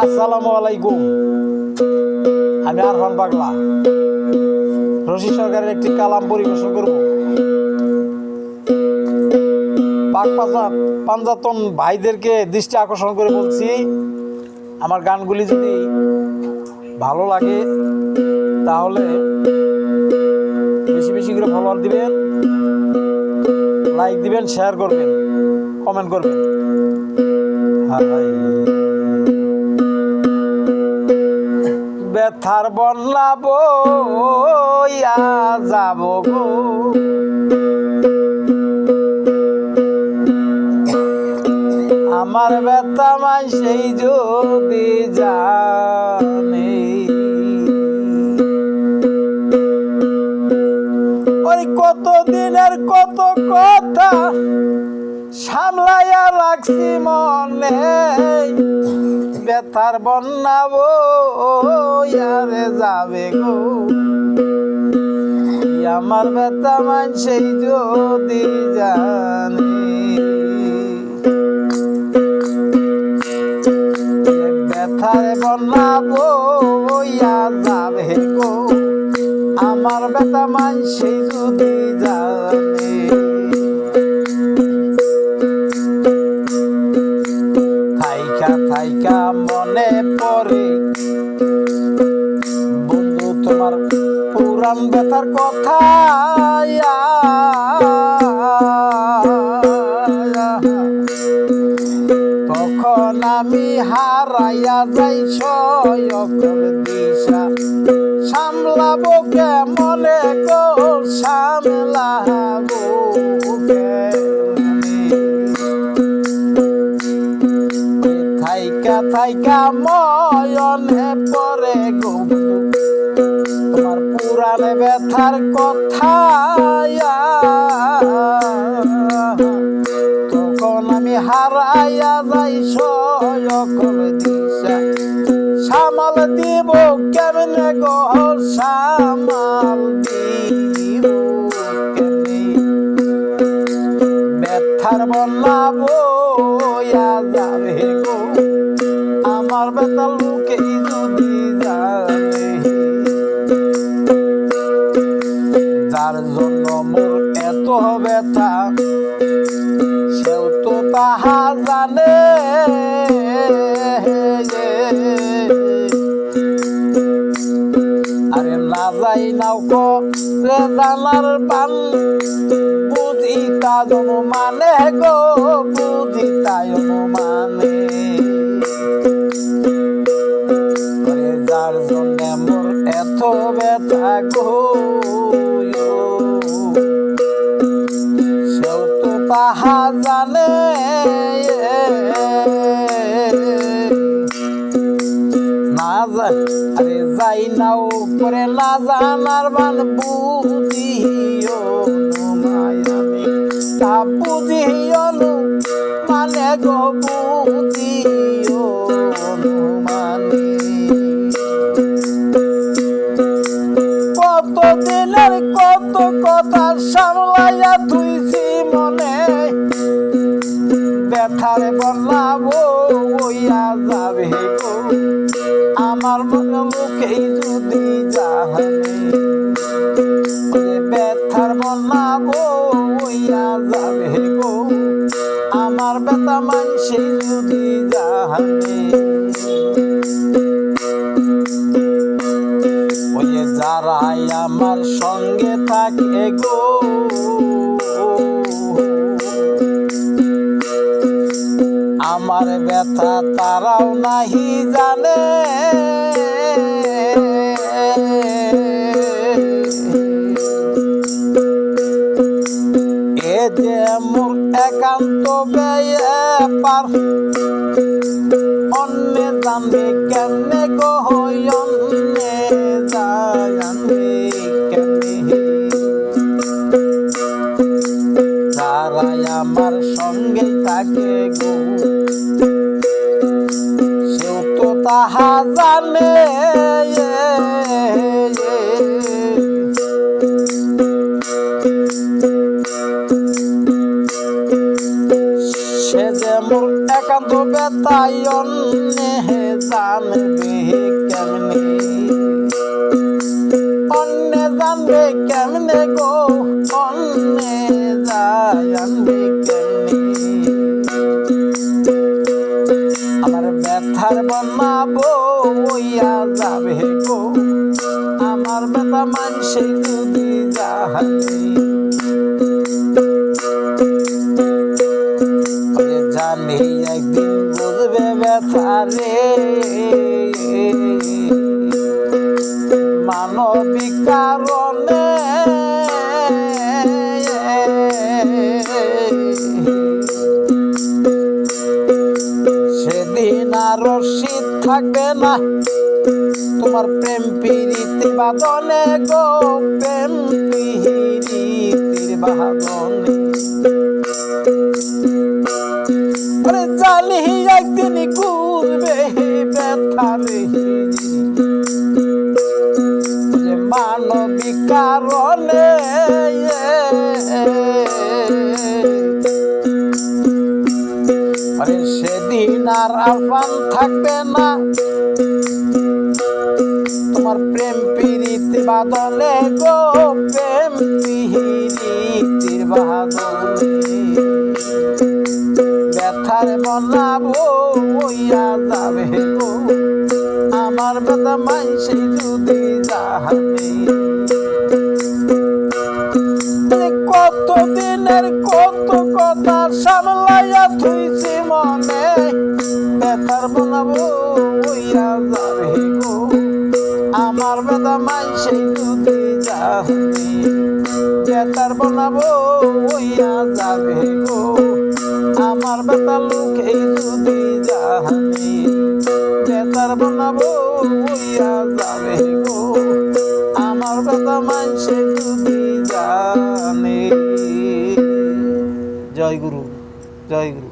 আসসালামু আলাইকুম। আমি আরফান পাগলা রশি সরকারের একটি কালাম পরিবেশন করব। পাক পাঞ্জাতন ভাইদেরকে দৃষ্টি আকর্ষণ করে বলছি, আমার গানগুলি যদি ভালো লাগে, তাহলে বেশি বেশি করে ফলোয়ার দিবেন লাইক দিবেন শেয়ার করবেন কমেন্ট করবেন। হাই ব্যথার বন্যা বইয়া যাব গো। আমার ব্যথা মাই সেই যদি জানে। ওই কত দিনের কত কথা সামলাইয়া রাখছি মনে। ব্যথার বন্যা বইয়ারে যাবে গো। আমার ব্যথা মান সেই যদি জানে। ব্যথার বন্যা বইয়া যাবে গো। আমার ব্যথা মান যদি জানে। পুরান বেতার কথা তখন আমি হারাইয়া যাই সকল দিশা। সামলাবো কে মনে গো? থাইকা ময়নে পরে গো। তোমার পুরানে ব্যথার কথা তখন আমি হারাইয়া যাই সকল দিশা। সামাল দিব কেমনে গো, সামাল দিব ব্যথার বন্যা বইয়া যাবে গো। আমার ব্যথা লোকে যদি জানে যার জন্য মোর এত ব্যথা সেও তো তাহা জানে আরে না যাই নাও কে জানার পান বুঝিতা জন মানে গো বুঝিতা মানে গো সেও তো তাহা জানে না আরে যাই নাও করে না জানার মান দিনের কত কথা সামলাইয়া তুইছি মনে। ব্যথারে বললাম ওইয়া যাবে আমার মনে মুখেই যদি জানে যারাই আমার সঙ্গে থাকে গো। আমার ব্যথা তারাও নাহি জানে। এ যে মোর একান্ত ব্যাপার, অন্যে জানবে কেমনে গো অন্যে থাকে গো। সেও তো তাহা জানে সে যে মোর একান্ত বেতাই অন্যে জানবে কেমনে? অন্যে জানবে কেমনে গো? অন্যে জানবে কেমনে? জানি একদিন বুঝবে ব্যথা রে মানবিক কারণে সেদিন আর শীত থাকবে না। তোমার প্রেম পিরিতি বাদনে গো প্রেম ঘুরবে যে মানবিক কারণে সেদিন আর আহ্বান থাকবে না। তোমার প্রেম প্রীতি বাদলে গো প্রেম প্রীতির বাদলে ব্যথার বনাবো ওইয়া যাবে আমার ব্যথা মাইসে যদি জাহানে কত দিনের কত কথা সামলাইয়া থুইছি মনে। ব্যথার বনাবো ওইয়া যাবে আমার বেদা মাইসে যদি জানি বেতার বনাবো ওইয়া যাবে গো। আমার বেতা মুখে যদি জানি বেতার বানাবো ওইয়া যাবে গো। আমার বেতা মাইসে যদি জানে। জয় গুরু জয় গুরু।